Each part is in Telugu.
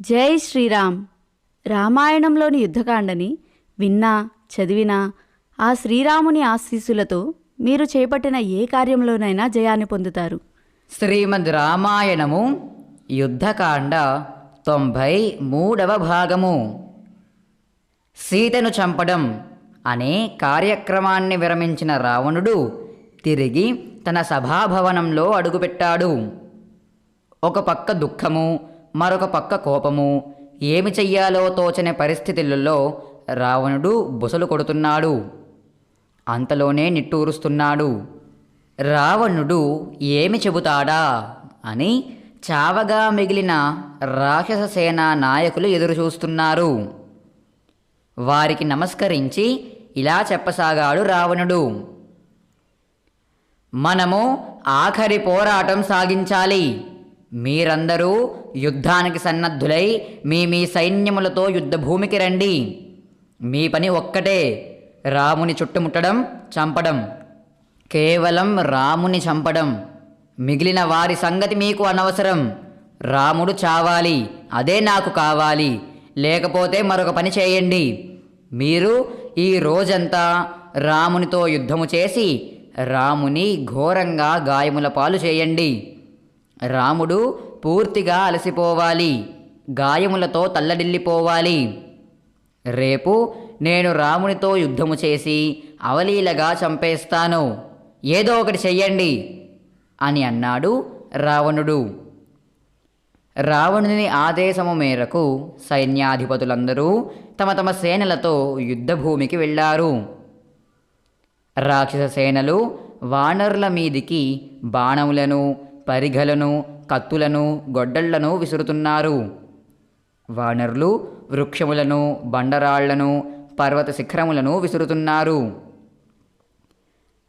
జై శ్రీరామ్. రామాయణంలోని యుద్ధకాండని విన్నా చదివినా ఆ శ్రీరాముని ఆశీస్సులతో మీరు చేపట్టిన ఏ కార్యంలోనైనా జయాన్ని పొందుతారు. శ్రీమద్ రామాయణము యుద్ధకాండ తొంభై మూడవ భాగము. సీతను చంపడం అనే కార్యక్రమాన్ని విరమించిన రావణుడు తిరిగి తన సభాభవనంలో అడుగుపెట్టాడు. ఒక పక్క దుఃఖము మరొక పక్క కోపము. ఏమి చెయ్యాలో తోచని పరిస్థితులలో రావణుడు బుసలు కొడుతున్నాడు. అంతలోనే నిట్టూరుస్తున్నాడు. రావణుడు ఏమి చెబుతాడా అని చావగా మిగిలిన రాక్షస సేనా నాయకులు ఎదురుచూస్తున్నారు. వారికి నమస్కరించి ఇలా చెప్పసాగాడు రావణుడు. మనము ఆఖరి పోరాటం సాగించాలి. మీరందరూ యుద్ధానికి సన్నద్ధులై మీ మీ సైన్యములతో యుద్ధభూమికి రండి. మీ పని ఒక్కటే రాముని చుట్టుముట్టడం చంపడం. కేవలం రాముని చంపడం. మిగిలిన వారి సంగతి మీకు అనవసరం. రాముడు చావాలి అదే నాకు కావాలి. లేకపోతే మరొక పని చేయండి. మీరు ఈ రోజంతా రామునితో యుద్ధము చేసి రాముని ఘోరంగా గాయముల పాలు చేయండి. రాముడు పూర్తిగా అలసిపోవాలి. గాయములతో తల్లడిల్లిపోవాలి. రేపు నేను రామునితో యుద్ధము చేసి అవలీలగా చంపేస్తాను. ఏదో ఒకటి చెయ్యండి అని అన్నాడు రావణుడు. రావణుని ఆదేశము మేరకు సైన్యాధిపతులందరూ తమ తమ సేనలతో యుద్ధభూమికి వెళ్ళారు. రాక్షస సేనలు వానరుల మీదికి బాణములను పరిఘలను కత్తులను గొడ్డళ్ళను విసురుతున్నారు. వానరులు వృక్షములను బండరాళ్ళను పర్వత శిఖరములను విసురుతున్నారు.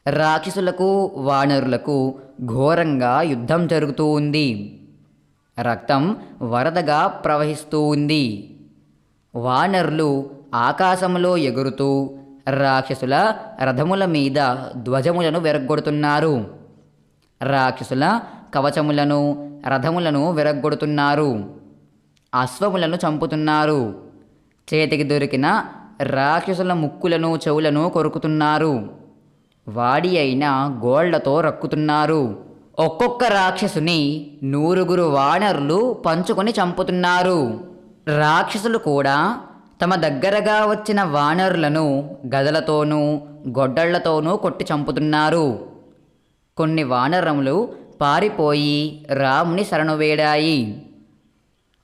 రాక్షసులకు వానరులకు ఘోరంగా యుద్ధం జరుగుతూ ఉంది. రక్తం వరదగా ప్రవహిస్తూ ఉంది. వానరులు ఆకాశంలో ఎగురుతూ రాక్షసుల రథముల మీద ధ్వజములను విరగ్గొడుతున్నారు. రాక్షసుల కవచములను రథములను విరగ్గొడుతున్నారు. అశ్వములను చంపుతున్నారు. చేతికి దొరికిన రాక్షసుల ముక్కులను చెవులను కొరుకుతున్నారు. వాడి అయిన గోళ్ళతో రక్కుతున్నారు. ఒక్కొక్క రాక్షసుని నూరుగురు వానరులు పంచుకొని చంపుతున్నారు. రాక్షసులు కూడా తమ దగ్గరగా వచ్చిన వానరులను గదలతోనూ గొడ్డళ్ళతోనూ కొట్టి చంపుతున్నారు. కొన్ని వానరములు పారిపోయి రాముని శరణు వేడాయి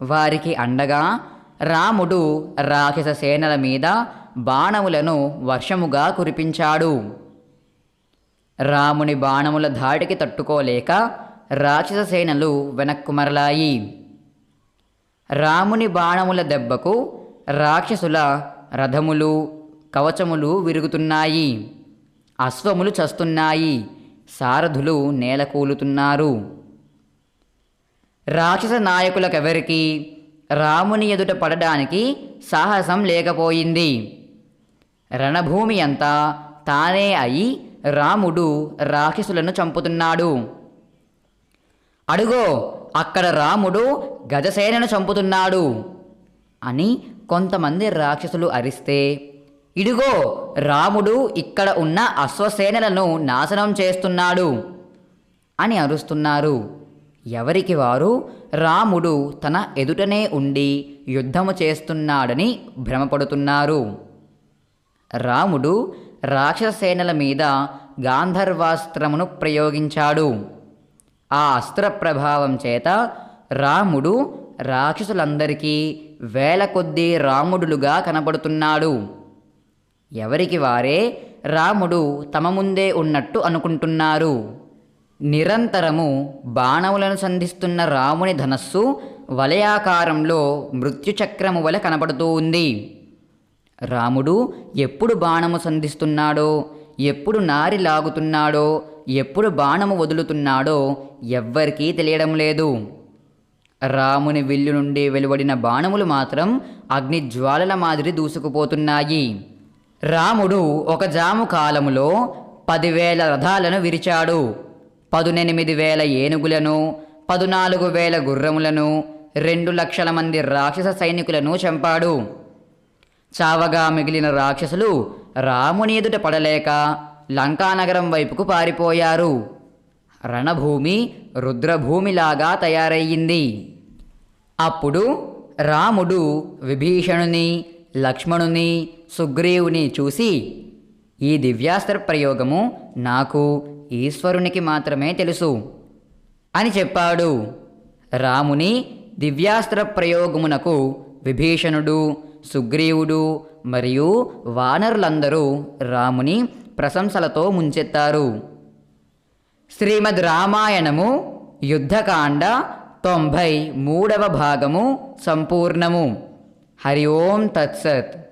వారికి అండగా రాముడు రాక్షస సేనల మీద బాణములను వర్షముగా కురిపించాడు. రాముని బాణముల ధాటికి తట్టుకోలేక రాక్షస సేనలు వెనక్కు మరలాయి. రాముని బాణముల దెబ్బకు రాక్షసుల రథములు కవచములు విరుగుతున్నాయి. అశ్వములు చస్తున్నాయి. సారథులు నేలకూలుతున్నారు. రాక్షస నాయకులకెవరికి? రాముని ఎదుట పడడానికి సాహసం లేకపోయింది. రణభూమి అంతా తానే అయి రాముడు రాక్షసులను చంపుతున్నాడు. అడుగో అక్కడ రాముడు గజసేనను చంపుతున్నాడు అని కొంతమంది రాక్షసులు అరిస్తే ఇడుగో రాముడు ఇక్కడ ఉన్న అశ్వసేనలను నాశనం చేస్తున్నాడు అని అరుస్తున్నారు. ఎవరికి వారు? రాముడు తన ఎదుటనే ఉండి యుద్ధము చేస్తున్నాడని భ్రమపడుతున్నారు. రాముడు రాక్షసేనల మీద గాంధర్వాస్త్రమును ప్రయోగించాడు. ఆ అస్త్ర ప్రభావం చేత రాముడు రాక్షసులందరికీ వేల కొద్దీ రాముడులుగా కనబడుతున్నాడు ఎవరికి వారే రాముడు తమ ముందే ఉన్నట్టు అనుకుంటున్నారు. నిరంతరము బాణములను సంధిస్తున్న రాముని ధనస్సు వలయాకారంలో మృత్యుచక్రము వలె కనబడుతూ ఉంది. రాముడు ఎప్పుడు బాణము సంధిస్తున్నాడో ఎప్పుడు నారి లాగుతున్నాడో ఎప్పుడు బాణము వదులుతున్నాడో ఎవ్వరికీ తెలియడం లేదు. రాముని విల్లు నుండి వెలువడిన బాణములు మాత్రం అగ్నిజ్వాలల మాదిరి దూసుకుపోతున్నాయి. రాముడు ఒక జాము కాలములో పదివేల రథాలను విరిచాడు. పదునెనిమిది వేల ఏనుగులను పదునాలుగు వేల గుర్రములను రెండు లక్షల మంది రాక్షస సైనికులను చంపాడు. చావగా మిగిలిన రాక్షసులు రాముని ఎదుట పడలేక లంకానగరం వైపుకు పారిపోయారు. రణభూమి రుద్రభూమిలాగా తయారయ్యింది. అప్పుడు రాముడు విభీషణుని లక్ష్మణుని సుగ్రీవుని చూసి ఈ దివ్యాస్త్ర ప్రయోగము నాకు ఈశ్వరునికి మాత్రమే తెలుసు. అని చెప్పాడు. రాముని దివ్యాస్త్ర ప్రయోగమునకు విభీషణుడు సుగ్రీవుడు మరియు వానరులందరూ రాముని ప్రశంసలతో ముంచెత్తారు. శ్రీమద్ రామాయణము యుద్ధకాండ తొంభై మూడవ భాగము సంపూర్ణము. हरि ओं तत्सत्